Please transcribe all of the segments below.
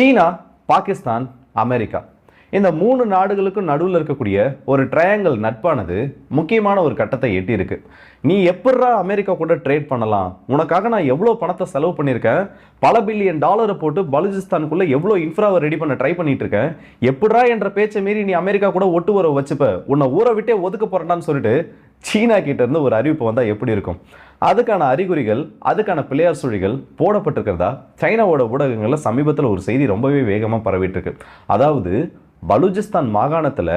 சீனா Pakistan America. இந்த மூணு நாடுகளுக்கும் நடுவில் இருக்கக்கூடிய ஒரு ட்ரையாங்கிள் நட்பானது முக்கியமான ஒரு கட்டத்தை எட்டியிருக்கு. நீ எப்படா அமெரிக்கா கூட ட்ரேட் பண்ணலாம்? உனக்காக நான் எவ்வளோ பணத்தை செலவு பண்ணியிருக்கேன்? பல பில்லியன் டாலரை போட்டு பலுஜிஸ்தானுக்குள்ளே எவ்வளோ இன்ஃப்ராவை ரெடி பண்ண ட்ரை பண்ணிட்டு இருக்கேன் எப்படா என்ற பேச்சை மீறி நீ அமெரிக்கா கூட ஒட்டு உறவு வச்சுப்ப? உன்னை ஊரை விட்டே ஒதுக்க போறேன்டான்னு சொல்லிட்டு சீனா கிட்ட இருந்து ஒரு அறிவிப்பு வந்தால் எப்படி இருக்கும்? அதுக்கான அறிகுறிகள் அதுக்கான பிள்ளையார் சுழிகள் போடப்பட்டிருக்கிறதா? சைனாவோட ஊடகங்களில் சமீபத்தில் ஒரு செய்தி ரொம்பவே வேகமாக பரவிட்டுருக்கு. அதாவது பலூச்சிஸ்தான் மாகாணத்தில்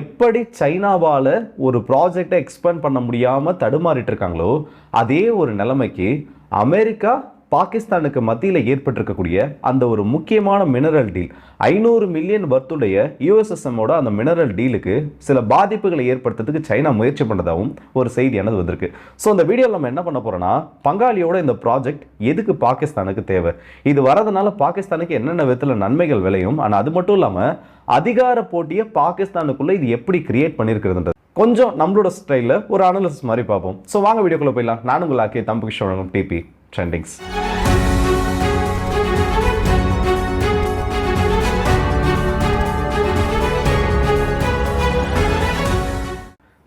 எப்படி சைனாவால் ஒரு ப்ராஜெக்டை எக்ஸ்பேண்ட் பண்ண முடியாமல் தடுமாறிட்டு இருக்காங்களோ அதே ஒரு நிலைமைக்கு அமெரிக்கா பாகிஸ்தானுக்கு மத்தியில் ஏற்பட்டிருக்கக்கூடிய அந்த ஒரு முக்கியமான மினரல் டீல் ஐநூறு மில்லியன் வர்த்துடைய யூஎஸ்எஸ்எம்மோட அந்த மினரல் டீலுக்கு சில பாதிப்புகளை ஏற்படுத்துறதுக்கு சைனா முயற்சி பண்ணதாகவும் ஒரு செய்தியானது வந்திருக்கு. ஸோ இந்த வீடியோவில் நம்ம என்ன பண்ண போகிறோம்னா பங்காளியோட இந்த ப்ராஜெக்ட் எதுக்கு பாகிஸ்தானுக்கு தேவை? இது வரதுனால பாகிஸ்தானுக்கு என்னென்ன விதத்தில் நன்மைகள் விளையும்? ஆனால் அது மட்டும் இல்லாமல் அதிகார போட்டியை பாகிஸ்தானுக்குள்ளே இது எப்படி கிரியேட் பண்ணியிருக்கிறதுன்றது. கொஞ்சம் நம்மளோட ஸ்டைலில் ஒரு அனலிசிஸ் மாதிரி பார்ப்போம். ஸோ வாங்க வீடியோக்குள்ள போயிடலாம். நான் உங்கள் ஆக்கே தம்பு கிஷோரம் டிபி ട്രെൻഡിങ്സ്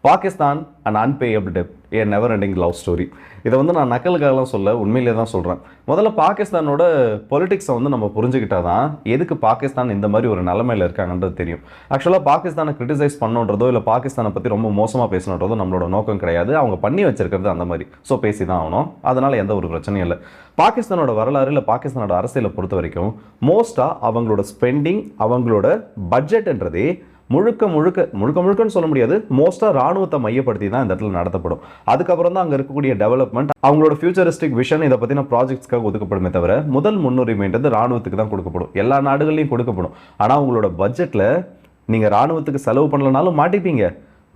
Pakistan and unpayable debt a never ending love story இதை வந்து நான் நக்கலுக்காகலாம் சொல்ல உண்மையிலே தான் சொல்கிறேன் முதல்ல பாகிஸ்தானோட பொலிட்டிக்ஸை வந்து நம்ம புரிஞ்சுக்கிட்டா தான் எதுக்கு பாகிஸ்தான் இந்த மாதிரி ஒரு நிலமையில் இருக்காங்கன்றது தெரியும். ஆக்சுவலாக பாகிஸ்தானை கிரிட்டிசைஸ் பண்ணுன்றதோ இல்லை பாகிஸ்தானை பற்றி ரொம்ப மோசமாக பேசணுன்றதோ நம்மளோட நோக்கம் கிடையாது. அவங்க பண்ணி வச்சிருக்கிறது அந்த மாதிரி. ஸோ பேசி தான் ஆகணும். அதனால் எந்த ஒரு பிரச்சனையும் இல்லை. பாகிஸ்தானோட வரலாறு இல்லை பாகிஸ்தானோட அரசியலை பொறுத்த வரைக்கும் மோஸ்ட்டாக அவங்களோட ஸ்பெண்டிங் அவங்களோட பட்ஜெட்ன்றதே முழுக்க முழுக்க முழுக்க முழுக்கன்னு சொல்ல முடியாது. மோஸ்ட்டாக ராணுவத்தை மையப்படுத்தி தான் இந்த இடத்துல நடத்தப்படும். அதுக்கப்புறம் தான் அங்கே இருக்கக்கூடிய டெவலப்மெண்ட் அவங்களோட ஃபியூச்சரிஸ்டிக் விஷன் இதை பற்றின ப்ராஜெக்ட்ஸ்க்காக ஒதுக்கப்படுமே தவிர முதல் முன்னுரிமைன்றது ராணுவத்துக்கு தான் கொடுக்கப்படும். எல்லா நாடுகள்லையும் கொடுக்கப்படும். ஆனால் அவங்களோட பட்ஜெட்டில் நீங்கள் ராணுவத்துக்கு செலவு பண்ணலனாலும் மாட்டிப்பீங்க.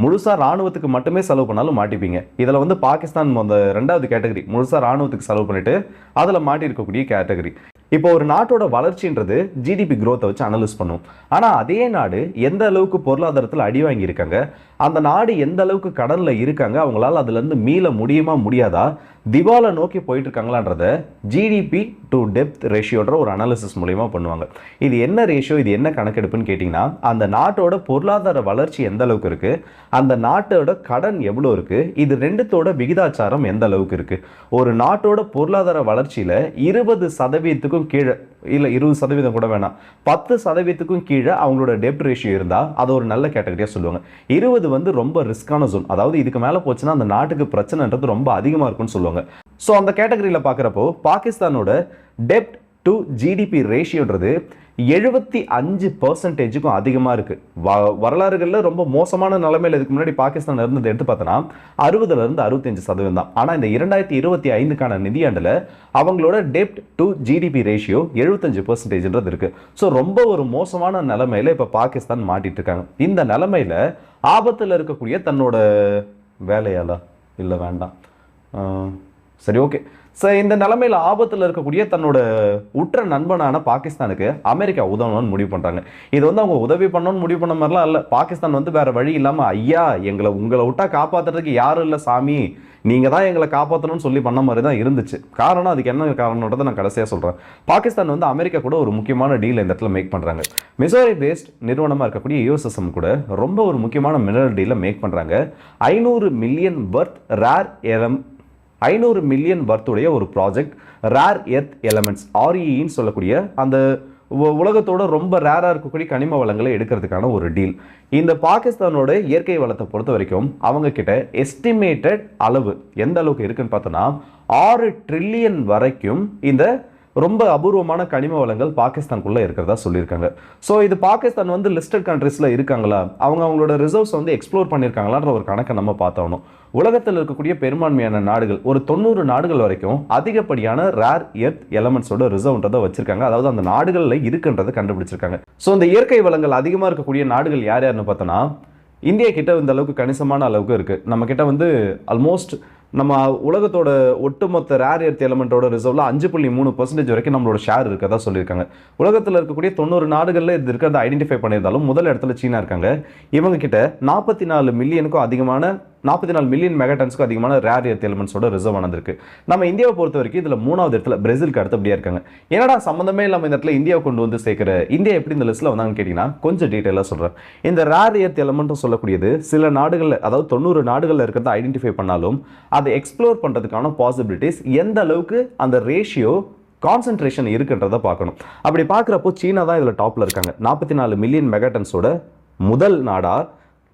முழுசாக ராணுவத்துக்கு மட்டுமே செலவு பண்ணாலும் மாட்டிப்பீங்க. இதில் வந்து பாகிஸ்தான் அந்த ரெண்டாவது கேட்டகரி. முழுசாக ராணுவத்துக்கு செலவு பண்ணிவிட்டு அதில் மாட்டி இருக்கக்கூடிய கேட்டகரி. இப்போ ஒரு நாட்டோட வளர்ச்சின்றது ஜிடிபி க்ரோத்தை வச்சு அனலைஸ் பண்ணும். ஆனால் அதே நாடு எந்த அளவுக்கு பொருளாதாரத்தில் அடி வாங்கியிருக்காங்க அந்த நாடு எந்த அளவுக்கு கடனில் இருக்காங்க அவங்களால அதுலேருந்து மீள முடியுமா முடியாதா திவாலை நோக்கி போயிட்டு இருக்காங்களான்றத ஜிடிபி டு டெப்த் ரேஷியோன்ற ஒரு அனாலிசிஸ் மூலயமா பண்ணுவாங்க. இது என்ன ரேஷியோ இது என்ன கணக்கெடுப்புன்னு கேட்டிங்கன்னா அந்த நாட்டோட பொருளாதார வளர்ச்சி எந்த அளவுக்கு இருக்கு அந்த நாட்டோட கடன் எவ்வளோ இருக்கு இது ரெண்டுத்தோட விகிதாச்சாரம் எந்த அளவுக்கு இருக்கு. ஒரு நாட்டோட பொருளாதார வளர்ச்சியில் இருபது சதவீதத்துக்கும் கீழே இல்லை இருபது சதவீதம் கூட வேணாம் பத்து சதவீதத்துக்கும் கீழே அவங்களோட டெப்ட் ரேஷியோ இருந்தால் அது ஒரு நல்ல கேட்டகரியாக சொல்லுவாங்க. இருபது வந்து ரொம்ப ரிஸ்கான ஜோன் அதாவது இதுக்கு மேலே போச்சுன்னா அந்த நாட்டுக்கு பிரச்சனைன்றது ரொம்ப அதிகமாக இருக்கும்னு சொல்லுவாங்க. ஸோ அந்த கேட்டகரியில் பார்க்குறப்போ பாகிஸ்தானோட டெப்ட் டு ஜிடிபி ரேஷியோன்றது எழுபத்தி அஞ்சு பர்சன்டேஜுக்கும் அதிகமாக இருக்குது வ வரலாறுகளில் ரொம்ப மோசமான நிலைமையில் இதுக்கு முன்னாடி பாகிஸ்தான் இருந்தது எடுத்து பார்த்தோன்னா அறுபதுலேருந்து அறுபத்தஞ்சு சதவீதம் தான். ஆனால் இந்த இரண்டாயிரத்தி இருபத்தி ஐந்துக்கான நிதியாண்டில் அவங்களோட டெப்ட் டு ஜிடிபி ரேஷியோ எழுபத்தஞ்சு பர்சன்டேஜ்ன்றது இருக்குது ஸோ ரொம்ப ஒரு மோசமான நிலைமையில் இப்போ பாகிஸ்தான் மாட்டிட்டு இருக்காங்க இந்த நிலைமையில் ஆபத்தில் இருக்கக்கூடிய தன்னோட வேலையாலா இல்லை வேண்டாம். சரி ஓகே சார் இந்த நிலைமையில் ஆபத்தில் இருக்கக்கூடிய தன்னோட உற்ற நண்பனான பாகிஸ்தானுக்கு அமெரிக்கா உதவணும்னு முடிவு பண்ணுறாங்க இது வந்து அவங்க உதவி பண்ணணும்னு முடிவு பண்ண மாதிரிலாம் இல்லை. பாகிஸ்தான் வந்து வேறு வழி இல்லாமல் ஐயா எங்களை உங்களை விட்டா காப்பாற்றுறதுக்கு யாரும் இல்லை சாமி? நீங்கள் தான் எங்களை காப்பாற்றணும்னு சொல்லி பண்ண மாதிரி தான் இருந்துச்சு. காரணம் அதுக்கு என்ன காரணன்றதை நான் கடைசியாக சொல்கிறேன் பாகிஸ்தான் வந்து அமெரிக்கா கூட ஒரு முக்கியமான டீல் இந்த இடத்துல மேக் பண்ணுறாங்க மிசோரி பேஸ்ட் நிறுவனமாக இருக்கக்கூடிய யூஎஸ்எஸ்எம் கூட ரொம்ப ஒரு முக்கியமான மினரல் டீலை மேக் பண்ணுறாங்க ஐநூறு மில்லியன் பர்த் ரேர் எரம் ஐநூறு மில்லியன் வர்த்துடைய ஒரு ப்ராஜெக்ட் ரேர் எர்த் எலமெண்ட்ஸ் ஆர்இன்னு சொல்லக்கூடிய அந்த உ- உலகத்தோட ரொம்ப ரேராக இருக்கக்கூடிய கனிம வளங்களை எடுக்கிறதுக்கான ஒரு டீல் இந்த பாகிஸ்தானோட இயற்கை வளத்தை பொறுத்த வரைக்கும் அவங்க கிட்ட எஸ்டிமேட்டட் அளவு எந்த அளவுக்கு இருக்குன்னு பார்த்தோன்னா ஆறு ட்ரில்லியன் வரைக்கும் இந்த ரொம்ப அபூர்வமான கனிம வளங்கள் பாகிஸ்தானுக்குள்ளே இருக்கிறதா சொல்லியிருக்காங்க. ஸோ இது பாகிஸ்தான் வந்து லிஸ்டட் கண்ட்ரீஸில் இருக்காங்களா? அவங்க அவங்களோட ரிசர்வ்ஸ் வந்து எக்ஸ்ப்ளோர் பண்ணியிருக்காங்களான்ற ஒரு கணக்கை நம்ம பார்த்தோம் உலகத்தில் இருக்கக்கூடிய பெரும்பான்மையான நாடுகள் ஒரு தொண்ணூறு நாடுகள் வரைக்கும் அதிகப்படியான ரேர் எர்த் எலமெண்ட்ஸோட ரிசர்வ்ன்றதை வச்சிருக்காங்க. அதாவது அந்த நாடுகளில் இருக்குன்றதை கண்டுபிடிச்சிருக்காங்க. ஸோ இந்த இயற்கை வளங்கள் அதிகமாக இருக்கக்கூடிய நாடுகள் யார் யாருன்னு பார்த்தோன்னா இந்தியா கிட்ட இந்த அளவுக்கு கணிசமான அளவுக்கு இருக்குது நம்ம கிட்ட வந்து ஆல்மோஸ்ட் நம்ம உலகத்தோட ஒட்டுமொத்த ரேர் எர்த் எலமெண்ட்டோட ரிசர்வ்ல அஞ்சு புள்ளி மூணு பர்சன்டேஜ் வரைக்கும் நம்மளோட ஷேர் இருக்கதா சொல்லியிருக்காங்க. உலகத்தில் இருக்கக்கூடிய தொண்ணூறு நாடுகளில் இது இருக்கிறத ஐடென்டிஃபை பண்ணியிருந்தாலும் முதல் இடத்துல சீனா இருக்காங்க. இவங்க கிட்ட நாற்பத்தி நாலு மில்லியனுக்கும் அதிகமான நாற்பத்தி நாலு மில்லியன் மெகாடன்ஸ்க்கு அதிகமான ரேர் எர்த் எலிமெண்ட்ஸோட ரிசர்வ் ஆனதுருக்கு நம்ம இந்தியாவை பொறுத்த வரைக்கும் இதில் மூணாவது இடத்துல பிரேசிலுக்கு அடுத்தபடியாக இருக்காங்க. என்னடா சம்மந்தமே இல்லாமல் இந்த இடத்துல இந்தியாவை கொண்டு வந்து சேர்க்குற இந்தியா எப்படி இந்த லிஸ்ட்டில் வந்தாங்கன்னு கேட்டிங்கன்னா கொஞ்சம் டீட்டெயிலாக சொல்கிறேன் இந்த ரேர் எர்த் எலிமெண்ட்டும் சொல்லக்கூடியது சில நாடுகளில் அதாவது தொண்ணூறு நாடுகளில் இருக்கிறத ஐடென்டிஃபை பண்ணாலும் அதை எக்ஸ்ப்ளோர் பண்ணுறதுக்கான பாசிபிலிட்டிஸ் எந்த அளவுக்கு அந்த ரேஷியோ கான்சென்ட்ரேஷன் இருக்குன்றதை பார்க்கணும். அப்படி பார்க்குறப்போ சீனா தான் இதில் டாப்பில் இருக்காங்க. நாற்பத்தி நாலு மில்லியன் மெகாட்டன்ஸோட முதல் நாடாக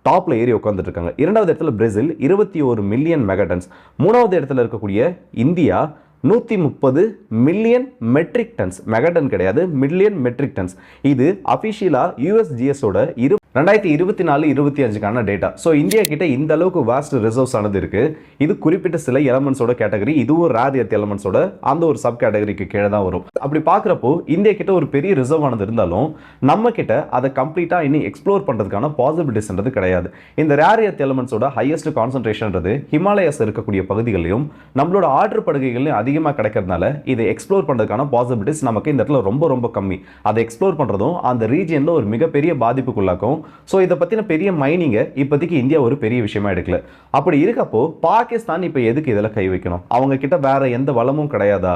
டாப்பில் ஏறி உட்காந்துட்டு இருக்காங்க. இரண்டாவது இடத்துல பிரேசில் இருபத்தி ஒரு மில்லியன் மெகாடன்ஸ் மூணாவது இடத்துல இருக்கக்கூடிய இந்தியா நூற்றி முப்பது மில்லியன் மெட்ரிக் டன்ஸ் மெகடன் கிடையாது மில்லியன் மெட்ரிக் டன்ஸ் இது அஃபிஷியலாக யூஎஸ்ஜிஎஸோட இரு ரெண்டாயிரத்தி இருபத்தி நாலு இருபத்தி அஞ்சுக்கான டேட்டா ஸோ இந்தியா கிட்ட இந்த அளவுக்கு வாஸ்ட் ரிசர்வ்ஸ் ஆனது இருக்கு. இது குறிப்பிட்ட சில எலமெண்ட்ஸோட கேட்டகரி இதுவும் ரேர் எர்த் எலமெண்ட்ஸோட அந்த ஒரு சப் கேட்டகரிக்கு கீழே தான் வரும். அப்படி பார்க்குறப்போ இந்தியா கிட்ட ஒரு பெரிய ரிசர்வ் ஆனது இருந்தாலும் நம்ம கிட்ட அதை கம்ப்ளீட்டாக இன்னும் எக்ஸ்ப்ளோர் பண்ணுறதுக்கான பாசிபிலிட்டிஸ்ன்றது கிடையாது. இந்த ரேர் எர்த் எலமெண்ட்ஸோட ஹையஸ்ட் கான்சன்ட்ரேஷன்றது ஹிமாலயஸ் இருக்கக்கூடிய பகுதிகளையும் நம்மளோட ஆற்று படுகைகளையும் அதிகமாக கிடைக்கிறதுனால இதை எக்ஸ்ப்ளோர் பண்ணுறதுக்கான பாசிபிலிட்டிஸ் நமக்கு இந்த இடத்துல ரொம்ப ரொம்ப கம்மி. அதை எக்ஸ்ப்ளோர் பண்ணுறதும் அந்த ரீஜியனில் ஒரு மிகப்பெரிய பாதிப்புக்குள்ளாக்கும். ஸோ இதை பற்றின பெரிய மைனிங்கை இப்போதைக்கு இந்தியா ஒரு பெரிய விஷயமா எடுக்கல. அப்படி இருக்கப்போ பாகிஸ்தான் இப்போ எதுக்கு இதில் கை வைக்கணும்? அவங்க கிட்ட வேற எந்த வளமும் கிடையாதா?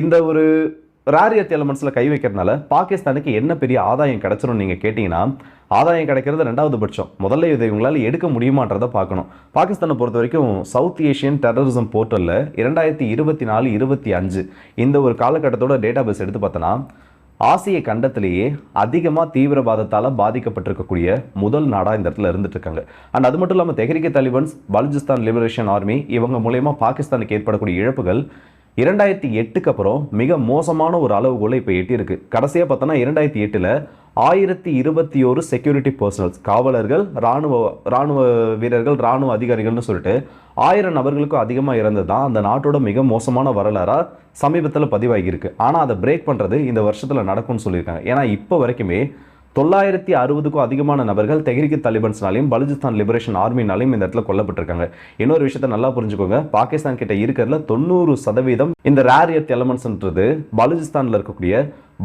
இந்த ஒரு ராரியத் எலமெண்ட்ஸில் கை வைக்கிறதுனால பாகிஸ்தானுக்கு என்ன பெரிய ஆதாயம் கிடைச்சிரும் நீங்கள் கேட்டிங்கன்னா ஆதாயம் கிடைக்கிறது ரெண்டாவது பட்சம். முதல்ல இதை இவங்களால் எடுக்க முடியுமான்றதை பார்க்கணும். பாகிஸ்தானை பொறுத்த வரைக்கும் சவுத் ஏஷியன் டெரரிசம் போர்ட்டலில் இரண்டாயிரத்தி இருபத்தி நாலு இருபத்தி அஞ்சு இந்த ஒரு காலகட்டத்தோட டேட்டா பேஸ் எடுத்து பார்த்தோன்னா ஆசிய கண்டத்திலேயே அதிகமாக தீவிரவாதத்தால் பாதிக்கப்பட்டிருக்கக்கூடிய முதல் நாடாக இந்த இடத்துல இருந்துட்டு இருக்காங்க. அண்ட் அது மட்டும் இல்லாமல் Tehrik Talibans Balochistan liberation army இவங்க மூலயமா பாகிஸ்தானுக்கு ஏற்படக்கூடிய இழப்புகள் இரண்டாயிரத்தி எட்டுக்கு அப்புறம் மிக மோசமான ஒரு அளவுகோலை இப்போ எட்டியிருக்கு. கடைசியாக பார்த்தோன்னா இரண்டாயிரத்தி எட்டில் ஆயிரத்தி இருபத்தி ஒரு செக்யூரிட்டி பர்சனல்ஸ் காவலர்கள் ராணுவ ராணுவ வீரர்கள் ராணுவ அதிகாரிகள்னு சொல்லிட்டு ஆயிரம் நபர்களுக்கும் அதிகமாக இறந்து தான் அந்த நாட்டோட மிக மோசமான வரலாறாக சமீபத்தில் பதிவாகியிருக்கு. ஆனால் அதை பிரேக் பண்ணுறது இந்த வருஷத்தில் நடக்கும்னு சொல்லியிருக்காங்க. ஏன்னா இப்போ வரைக்குமே தொள்ளாயிரத்தி அறுபதுக்கும் அதிகமான நபர்கள் தெஹ்ரிக்கு தலிபன்ஸ்னாலையும் பலுஜிஸ்தான் லிபரேஷன் ஆர்மினாலையும் இந்த இடத்துல கொல்லப்பட்டிருக்காங்க. இன்னொரு விஷயத்த நல்லா புரிஞ்சுக்கோங்க. பாகிஸ்தான் கிட்ட இருக்கிறதுல தொண்ணூறு சதவீதம் இந்த ரேர் எர்த் எலமெண்ட்ஸ்ன்றது பலுஜிஸ்தானில் இருக்கக்கூடிய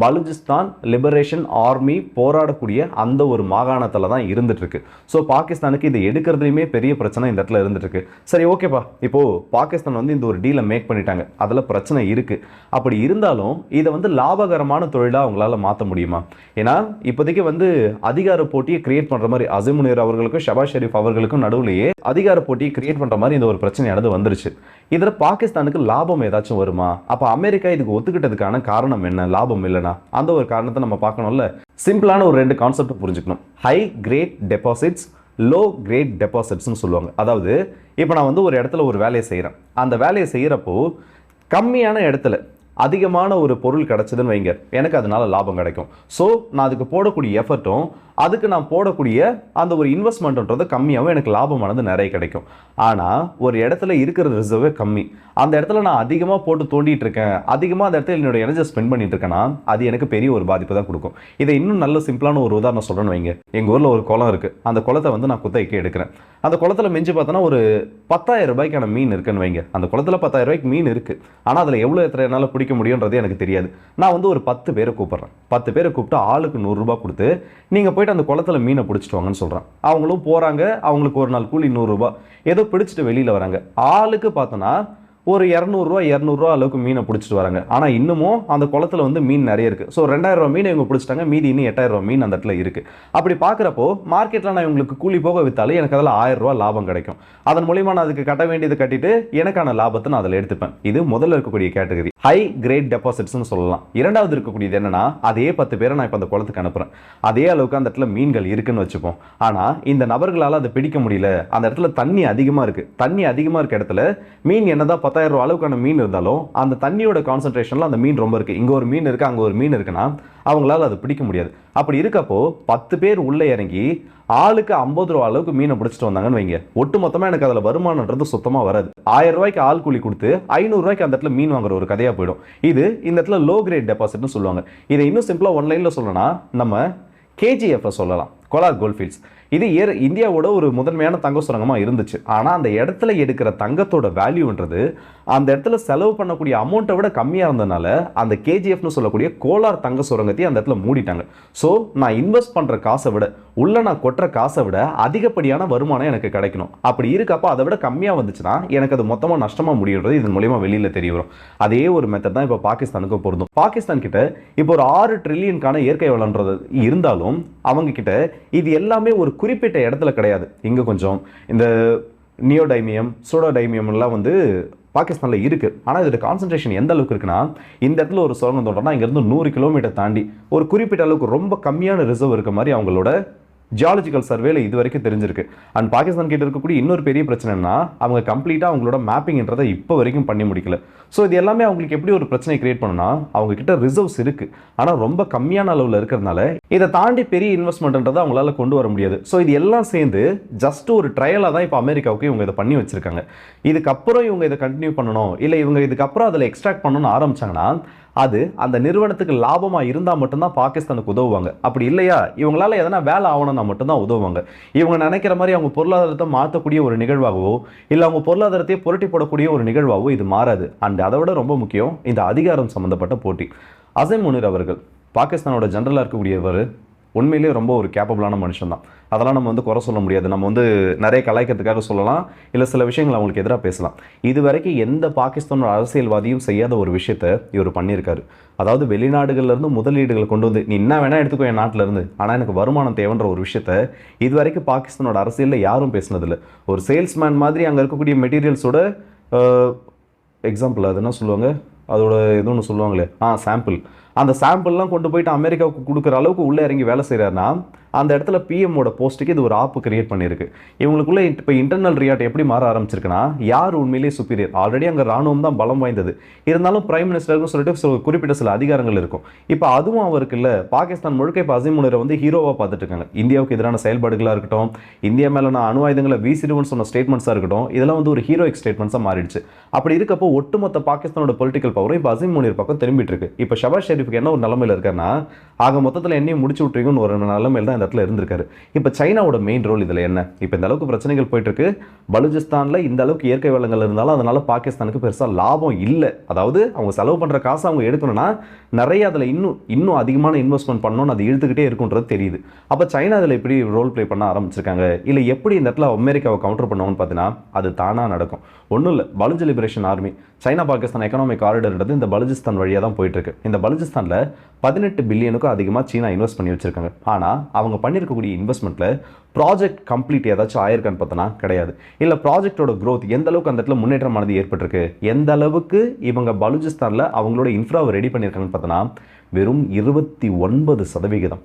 பலுஜிஸ்தான் லிபரேஷன் ஆர்மி போராடக்கூடிய அந்த ஒரு மாகாணத்தில் தான் இருந்துட்டுருக்கு. ஸோ பாகிஸ்தானுக்கு இது எடுக்கிறதுலையுமே பெரிய பிரச்சனை இந்த இடத்துல இருந்துட்டுருக்கு. சரி ஓகேப்பா. இப்போது பாகிஸ்தான் வந்து இந்த ஒரு டீலை மேக் பண்ணிட்டாங்க. அதில் பிரச்சனை இருக்குது அப்படி இருந்தாலும் இதை வந்து லாபகரமான தொழிலாக அவங்களால மாற்ற முடியுமா? ஏன்னா இப்போதைக்கு வந்து அதிகார போட்டியை கிரியேட் பண்ணுற மாதிரி அசிமுனியர் அவர்களுக்கும் ஷபாஸ் ஷெரீஃப் அவர்களுக்கும் நடுவுலையே அதிகார போட்டியை கிரியேட் பண்ணுற மாதிரி இந்த ஒரு பிரச்சனையானது வந்துருச்சு. இதில் பாகிஸ்தானுக்கு லாபம் ஏதாச்சும் வருமா? அப்போ அமெரிக்கா இதுக்கு ஒத்துக்கிட்டதுக்கான காரணம் என்ன? லாபம் இல்லைனா அந்த ஒரு காரணத்தை நம்ம பார்க்கணும்ல. சிம்பிளான ஒரு ரெண்டு கான்செப்ட் புரிஞ்சுக்கணும். High grade deposits low grade டெபாசிட்ஸ்னு சொல்லுவாங்க. அதாவது இப்போ நான் வந்து ஒரு இடத்துல ஒரு வேலையை செய்கிறேன் அந்த வேலையை செய்கிறப்போ கம்மியான இடத்துல அதிகமான ஒரு பொருள் கிடச்சிதுன்னு வைங்க. எனக்கு அதனால லாபம் கிடைக்கும். ஸோ நான் அதுக்கு போடக்கூடிய எஃபர்ட்டும் அதுக்கு நான் போடக்கூடிய அந்த ஒரு இன்வெஸ்ட்மெண்ட்ன்றது கம்மியாகவும் எனக்கு லாபமானது நிறைய கிடைக்கும். ஆனால் ஒரு இடத்துல இருக்கிற ரிசர்வே கம்மி. அந்த இடத்துல நான் அதிகமாக போட்டு தோண்டிகிட்டு இருக்கேன். அதிகமாக அந்த இடத்துல என்னோட எனர்ஜி ஸ்பெண்ட் பண்ணிட்டு இருக்கேன்னா அது எனக்கு பெரிய ஒரு பாதிப்பு தான் கொடுக்கும். இதை இன்னும் நல்ல சிம்பிளான ஒரு உதாரணம் சொல்கிறேன்னு வைங்க. எங்கள் ஊரில் ஒரு குளம் இருக்குது அந்த குளத்தை வந்து நான் குத்தகைக்கு எடுக்கிறேன். அந்த குளத்துல மிஞ்சி பார்த்தோன்னா ஒரு பத்தாயிரம் ரூபாய்க்கான மீன் இருக்குன்னு வைங்க. அந்த குளத்துல பத்தாயிரம் ரூபாய்க்கு மீன் இருக்குது ஆனால் அதில் எவ்வளோ எத்தனை என்னால் பிடிக்க முடியுன்றது எனக்கு தெரியாது. நான் வந்து ஒரு பத்து பேரை கூப்பிட்றேன். பத்து பேரை கூப்பிட்டு ஆளுக்கு நூறுரூபா கொடுத்து நீங்கள் போயிட்டு அந்த குளத்துல மீனை பிடிச்சிட்டு வாங்கன்னு சொல்கிறேன் அவங்களும் போகிறாங்க அவங்களுக்கு ஒரு நாள் கூலி நூறுரூபா ஏதோ பிடிச்சிட்டு வெளியில் வராங்க. ஆளுக்கு பார்த்தோன்னா ஒரு இரநூறுவா இரநூறுவா அளவுக்கு மீனை பிடிச்சிட்டு வராங்க. ஆனால் இன்னமும் அந்த குளத்துல வந்து மீன் நிறைய இருக்குது ஸோ ரெண்டாயிரம் ரூபா இவங்க பிடிச்சிட்டாங்க. மீதி இன்னும் எட்டாயிரம் ரூபா மீன் அந்த இடத்துல இருக்குது அப்படி பார்க்குறப்போ மார்க்கெட்டில் நான் இவங்களுக்கு கூலி போக வித்தாலும் எனக்கு அதில் ஆயிரம் ரூபா லாபம் கிடைக்கும். அதன் மூலிமா நான் அதுக்கு கட்ட வேண்டியது கட்டிட்டு எனக்கான லாபத்தை நான் அதில் எடுத்துப்பேன். இது முதல்ல இருக்கக்கூடிய கேட்டகரி ஹை கிரேட் டெபாசிட்ஸ்னு சொல்லலாம். இரண்டாவது இருக்கக்கூடியது என்னன்னா அதே பத்து பேரை நான் இப்போ அந்த குளத்துக்கு அனுப்புகிறேன் அதே அளவுக்கு அந்த இடத்துல மீன்கள் இருக்குன்னு வச்சுப்போம். ஆனால் இந்த நபர்களால் அதை பிடிக்க முடியல. அந்த இடத்துல தண்ணி அதிகமாக இருக்குது தண்ணி அதிகமாக இருக்க இடத்துல மீன் என்னதான் பத்தாயிரம் ரூபா அளவுக்கான மீன் இருந்தாலும் அந்த தண்ணியோட கான்சன்ட்ரேஷனில் அந்த மீன் ரொம்ப இருக்கு. இங்கே ஒரு மீன் இருக்கு அங்கே ஒரு மீன் இருக்குன்னா அவங்களால அது பிடிக்க முடியாது. அப்படி இருக்கப்போ பத்து பேர் உள்ளே இறங்கி ஆளுக்கு ஐம்பது ரூபா அளவுக்கு மீனை பிடிச்சிட்டு வந்தாங்கன்னு வைங்க. ஒட்டு மொத்தமாக எனக்கு அதில் வருமானன்றது சுத்தமாக வராது. ஆயிரம் ரூபாய்க்கு ஆள் கூலி கொடுத்து ஐநூறுரூவாய்க்கு அந்த இடத்துல மீன் வாங்குற ஒரு கதையாக போயிடும். இது இந்த இடத்துல லோ கிரேட் டெபாசிட்னு சொல்லுவாங்க. இதை இன்னும் சிம்பிளாக ஒன்லைனில் சொல்லணும்னா நம்ம கேஜிஎஃப்ஐ சொல்லலாம். Kolar Gold Fields. இது ஏர் இந்தியாவோட ஒரு முதன்மையான தங்க சுரங்கமாக இருந்துச்சு. ஆனால் அந்த இடத்துல எடுக்கிற தங்கத்தோட வேல்யூன்றது அந்த இடத்துல செலவு பண்ணக்கூடிய அமௌண்ட்டை விட கம்மியாக இருந்ததுனால அந்த கேஜிஎஃப்னு சொல்லக்கூடிய கோலார் தங்க சுரங்கத்தையும் அந்த இடத்துல மூடிட்டாங்க. ஸோ நான் இன்வெஸ்ட் பண்ணுற காசை விட உள்ளே நான் கொட்டுற காசை விட அதிகப்படியான வருமானம் எனக்கு கிடைக்கணும். அப்படி இருக்கப்போ அதை விட கம்மியாக வந்துச்சுன்னா எனக்கு அது மொத்தமாக நஷ்டமாக முடியுன்றது இதன் மூலியமாக வெளியில் தெரிய வரும். அதே ஒரு மெத்தட் தான் இப்போ பாகிஸ்தானுக்கு பொருந்தும். பாகிஸ்தான் கிட்ட இப்போ ஒரு ஆறு ட்ரில்லியனுக்கான இயற்கை வளன்றது இருந்தாலும் அவங்க கிட்ட இது எல்லாமே ஒரு குறிப்பிட்ட இடத்துல கிடையாது. இங்கே கொஞ்சம் இந்த நியோடைமியம் சோடோடைமியம் எல்லாம் வந்து பாகிஸ்தானில் இருக்குது ஆனால் இதோட கான்சன்ட்ரேஷன் எந்த அளவுக்கு இருக்குன்னா இந்த இடத்துல ஒரு சுரங்கம் தோன்றனா இங்கேருந்து நூறு கிலோமீட்டர் தாண்டி ஒரு குறிப்பிட்ட அளவுக்கு ரொம்ப கம்மியான ரிசர்வ் இருக்க மாதிரி அவங்களோட ஜியாலஜிக்கல் சர்வேல இது வரைக்கும் தெரிஞ்சிருக்கு. அண்ட் பாகிஸ்தான் கிட்ட இருக்கக்கூடிய இன்னொரு பெரிய பிரச்சனைனா அவங்க கம்ப்ளீட்டாக அவங்களோட மேப்பிங்ன்றதை இப்போ வரைக்கும் பண்ணி முடிக்கல. ஸோ இது எல்லாமே அவங்களுக்கு எப்படி ஒரு பிரச்சனை கிரியேட் பண்ணுனா அவங்க கிட்ட ரிசர்வ்ஸ் இருக்கு. ஆனால் ரொம்ப கம்மியான அளவில் இருக்கிறதுனால இதை தாண்டி பெரிய இன்வெஸ்ட்மெண்ட்ன்றதை அவங்களால கொண்டு வர முடியாது. ஸோ இது எல்லாம் சேர்ந்து ஜஸ்ட் ஒரு ட்ரையலாக தான் இப்போ அமெரிக்காவுக்கு இவங்க இதை பண்ணி வச்சிருக்காங்க. இதுக்கப்புறம் இவங்க இதை கண்டினியூ பண்ணணும் இல்லை இவங்க இதுக்கப்புறம் அதில் எக்ஸ்ட்ராக்ட் பண்ணணும்னு ஆரம்பிச்சாங்கன்னா அது அந்த நிறுவனத்துக்கு லாபமாக இருந்தால் மட்டும்தான் பாகிஸ்தானுக்கு உதவுவாங்க. அப்படி இல்லையா? இவங்களால எதனா வேலை ஆகணும்னா மட்டும்தான் உதவுவாங்க. இவங்க நினைக்கிற மாதிரி அவங்க பொருளாதாரத்தை மாற்றக்கூடிய ஒரு நிகழ்வாகவோ இல்லை அவங்க பொருளாதாரத்தையே புரட்டி போடக்கூடிய ஒரு நிகழ்வாகவோ இது மாறாது. அண்ட் அதை விட ரொம்ப முக்கியம் இந்த அதிகாரம் சம்மந்தப்பட்ட போட்டி. அசைம் முனிர் அவர்கள் பாகிஸ்தானோட ஜென்ரலாக இருக்கக்கூடியவர் உண்மையிலேயே ரொம்ப ஒரு கேப்பபிளான மனுஷன் தான் அதெல்லாம் நம்ம வந்து குறை சொல்ல முடியாது. நம்ம வந்து நிறைய கலாய்க்கிறதுக்காக சொல்லலாம். இல்லை சில விஷயங்கள் அவங்களுக்கு எதிராக பேசலாம். இது வரைக்கும் எந்த பாகிஸ்தானோட அரசியல்வாதியும் செய்யாத ஒரு விஷயத்த இவர் பண்ணியிருக்காரு. அதாவது வெளிநாடுகள்லேருந்து முதலீடுகளை கொண்டு வந்து நீ என்ன வேணால் எடுத்துக்கோ என் நாட்டிலேருந்து ஆனால் எனக்கு வருமானம் தேவைன்ற ஒரு விஷயத்த இது வரைக்கும் பாகிஸ்தானோட அரசியலில் யாரும் பேசினதில்லை. ஒரு சேல்ஸ்மேன் மாதிரி அங்கே இருக்கக்கூடிய மெட்டீரியல்ஸோட எக்ஸாம்பிள் அது என்ன சொல்லுவாங்க? அதோட இது ஒன்று சொல்லுவாங்களே? ஆ சாம்பிள் அந்த சாம்பிள்லாம் கொண்டு போயிட்டு அமெரிக்காவுக்கு கொடுக்குற அளவுக்கு உள்ளே இறங்கி வேலை செய்கிறாருன்னா அந்த இடத்துல பிஎம்மோட போஸ்ட்டுக்கு இது ஒரு ஆப்பு கிரியேட் பண்ணியிருக்கு. இவங்களுக்குள்ளே இப்போ இன்டர்னல் ரியாட் எப்படி மாற ஆரம்பிச்சிருக்குன்னா யார் உண்மையிலேயே சுப்பீரியர் ஆல்ரெடி அங்கே ராணுவம் தான் பலம் வாய்ந்தது. இருந்தாலும் பிரைம் மினிஸ்டர்னு சொல்லிட்டு சில குறிப்பிட்ட சில அதிகாரங்கள் இருக்கும். இப்போ அதுவும் அவருக்கு இல்லை. பாகிஸ்தான் முழுக்க இப்போ அசிமுனரை வந்து ஹீரோவாக பார்த்துட்டு இருக்காங்க. இந்தியாவுக்கு எதிரான செயல்பாடுகளாக இருக்கட்டும் இந்தியா மேலே நான் அணு ஆயுதங்களை வீசிடுவோம்னு சொன்ன ஸ்டேட்மெண்ட்ஸாக இருக்கட்டும் இதெல்லாம் வந்து ஒரு ஹீரோயிக் ஸ்டேட்மெண்ட்ஸாக மாறிடுச்சு. அப்படி இருக்கப்போ ஒட்டுமொத்த பாகிஸ்தானோட பொலிட்டிக்கல் பவரும் இப்போ அசிம் முனிர் பக்கம் திரும்பிட்டு இருக்கு. இப்போ ஷபாஸ் இப்போ என்ன ஒரு நிலமையில் இருக்காருன்னா ஆக மொத்தத்தில் என்னையும் முடிச்சு விட்றீங்கன்னு ஒரு நிலமையில தான் இந்த இடத்துல இருந்திருக்காரு. இப்போ சைனாவோட மெயின் ரோல் இதில் என்ன? இப்போ இந்த அளவுக்கு பிரச்சனைகள் போயிட்டு இருக்கு பலுஜிஸ்தானில் இந்த அளவுக்கு இயற்கை வளங்கள் இருந்தாலும் அதனால பாகிஸ்தானுக்கு பெருசாக லாபம் இல்லை. அதாவது அவங்க செலவு பண்ணுற காசை அவங்க எடுக்கணும்னா நிறைய அதில் இன்னும் இன்னும் அதிகமான இன்வெஸ்ட்மெண்ட் பண்ணணும்னு அது இழுத்துக்கிட்டே இருக்குன்றது தெரியுது. அப்போ சைனா அதில் எப்படி ரோல் ப்ளே பண்ண ஆரம்பிச்சிருக்காங்க? இல்லை எப்படி இந்த இடத்துல அமெரிக்காவை கவுண்டர் பண்ணுவாங்கன்னு பார்த்தீங்கன்னா அது தானாக நடக்கும். ஒன்றும் இல்லை Baloch liberation army China Pakistan economic காரிடர்ன்றது இந்த பலுஜிஸ்தான் வழியாக தான் போயிட்டுருக்கு. இந்த பலுஜிஸ்தானில் பதினெட்டு பில்லியனுக்கும் அதிகமாக சீனா இன்வெஸ்ட் பண்ணி வச்சிருக்காங்க. ஆனால் அவங்க பண்ணியிருக்கக்கூடிய இன்வெஸ்ட்மெண்ட்டில் ப்ராஜெக்ட் கம்ப்ளீட் ஏதாச்சும் ஆயிருக்கான்னு பார்த்தோன்னா கிடையாது. இல்லை ப்ராஜெக்டோட க்ரோத் எந்த அளவுக்கு அந்த இடத்துல முன்னேற்றமானது ஏற்பட்டிருக்கு? எந்த அளவுக்கு இவங்க பலுஜிஸ்தானில் அவங்களோட இன்ஃப்ராவை ரெடி பண்ணியிருக்காங்கன்னு பார்த்தோன்னா வெறும் இருபத்தி ஒன்பது சதவிகிதம்.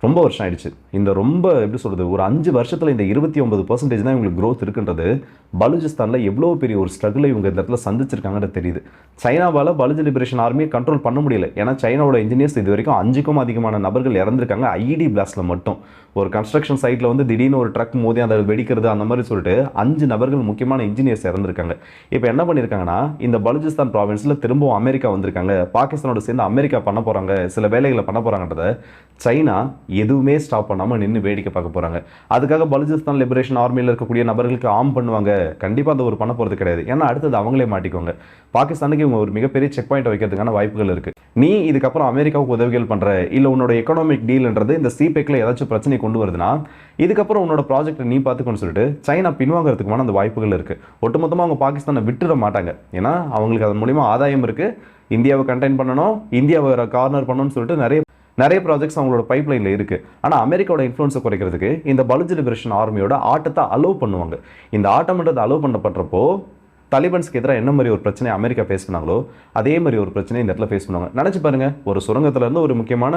ரொம்ப வருஷம் ஆயிடுச்சு. இந்த ரொம்ப எப்படி சொல்றது ஒரு அஞ்சு வருஷத்துல இந்த இருபத்தி ஒன்பது பர்சன்டேஜ் தான் இவங்களுக்கு க்ரோத் இருக்குன்றது. பலுஜிஸ்தானில் எவ்வளோ பெரிய ஒரு ஸ்ட்ரகிளை இவங்க இந்த இடத்துல சந்திச்சிருக்காங்கன்றது தெரியுது. சைனாவால் பலுஜ் லிபரேஷன் ஆர்மியை கண்ட்ரோல் பண்ண முடியல. ஏன்னா சைனாவோட இன்ஜினியர்ஸ் இது வரைக்கும் அஞ்சுக்கும் அதிகமான நபர்கள் இறந்துருக்காங்க. ஐடி பிளாஸ்ட்டில் மட்டும். ஒரு கன்ஸ்ட்ரக்ஷன் சைட்டில் வந்து திடீர்னு ஒரு ட்ரக் மோதி அதை வெடிக்கிறது அந்த மாதிரி சொல்லிட்டு அஞ்சு நபர்கள் முக்கியமான இன்ஜினியர்ஸ் இறந்துருக்காங்க. இப்போ என்ன பண்ணியிருக்காங்கன்னா இந்த பலுஜிஸ்தான் ப்ராவின்ஸில் திரும்பவும் அமெரிக்கா வந்திருக்காங்க. பாகிஸ்தானோட சேர்ந்து அமெரிக்கா பண்ண போகிறாங்க சில வேலைகளை பண்ண போகிறாங்கன்றத சைனா எதுவுமே ஸ்டாப் பண்ணாமல் நின்று வேடிக்கை பார்க்க போகிறாங்க அதுக்காக பலுஜிஸ்தான் லிபரேஷன் ஆர்மியில் இருக்கக்கூடிய நபர்களுக்கு ஆம் பண்ணுவாங்க. கண்டிப்பாக அந்த ஒரு பண்ண போகிறது கிடையாது. ஏன்னா அடுத்தது அவங்களே மாட்டிக்கோங்க. பாகிஸ்தானுக்கு இவங்க ஒரு மிகப்பெரிய செக் பாயிண்ட் வைக்கிறதுக்கான வாய்ப்புகள் இருக்குது நீ இதுக்கப்புறம் அமெரிக்காவுக்கு உதவிகள் பண்ணுற இல்லை உன்னோட எக்கனாமிக் டீல்ன்றது இந்த சிபெக்கில் ஏதாச்சும் பிரச்சனை கொண்டு வருதுன்னா இதுக்கப்புறம் உன்னோட ப்ராஜெக்ட் நீ பார்த்துக்கணும்னு சொல்லிட்டு சைனா பின்வாங்கிறதுக்குமான அந்த வாய்ப்புகள் இருக்குது ஒட்டுமொத்தமாக அவங்க பாகிஸ்தானை விட்டுட மாட்டாங்க. ஏன்னா அவங்களுக்கு அதன் மூலிமா ஆதாயம் இருக்குது இந்தியாவை கண்டெயின் பண்ணணும் இந்தியாவை கார்னர் பண்ணணும்னு சொல்லிட்டு நிறைய நிறைய ப்ராஜெக்ட்ஸ் அவங்களோட பைப்லைனில் இருக்குது ஆனால் அமெரிக்காவோட இன்ஃப்ளூன்ஸை குறைக்கிறதுக்கு இந்த பலுஜ் லிபரேஷன் ஆர்மியோட ஆட்டத்தை அலோவ் பண்ணுவாங்க. இந்த ஆட்டம்ன்றது அலோவ் பண்ணப்படுறப்போ தலிபன்ஸ்க்கு எதிராக என்ன மாதிரி ஒரு பிரச்சனை அமெரிக்கா ஃபேஸ் பண்ணாங்களோ அதே மாதிரி ஒரு பிரச்சனை இந்த இடத்துல ஃபேஸ் பண்ணுவாங்க. நினச்சி பாருங்க ஒரு சுரங்கத்திலேருந்து ஒரு முக்கியமான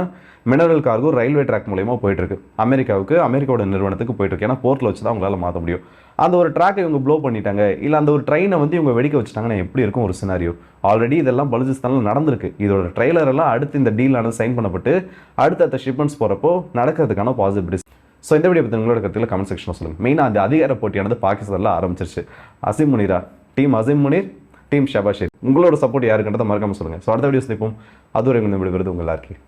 மினரல் கார்கோ ரயில்வே ட்ராக் மூலயமா போயிட்டுருக்கு. அமெரிக்காவுக்கு அமெரிக்காவோட நிறுவனத்துக்கு போயிட்டுருக்கு. ஏன்னா போர்ட்டில் வச்சு தான் அவங்களால மாற்ற முடியும். அந்த ஒரு ட்ராக்கை இவங்க ப்ளோ பண்ணிட்டாங்க. இல்லை அந்த ஒரு ட்ரெயினை வந்து இவங்க வெடிக்க வச்சுட்டாங்கன்னா எப்படி இருக்கும் ஒரு சினாரியோ ஆல்ரெடி இதெல்லாம் பலுஜிஸ்தானில் நடந்திருக்கு. இதோட ட்ரெய்லர் எல்லாம் அடுத்து இந்த டீலானது சைன் பண்ணப்பட்டு அடுத்தடுத்த ஷிப்மெண்ட்ஸ் போகிறப்போ நடக்கிறதுக்கான பாசிபிலிட்டிஸ் ஸோ இந்த வீடியோ பற்றி உங்களோட கருத்தில் கமெண்ட் செக்ஷனில் சொல்லுங்கள் மெயினாக அந்த அதிகார போட்டியானது பாகிஸ்தானில் ஆரம்பிச்சிருச்சு. அசிம் முனிரா டீம் அசிம் முனீர் டீம் ஷபாஷிர் உங்களோட சப்போர்ட் யாருக்குன்றதை மறக்காம சொல்லுங்கள் ஸோ அடுத்த வீடியோ சந்திப்போம். அதுவரை உங்கள் விடுவது உங்கள் எல்லாருக்கும்.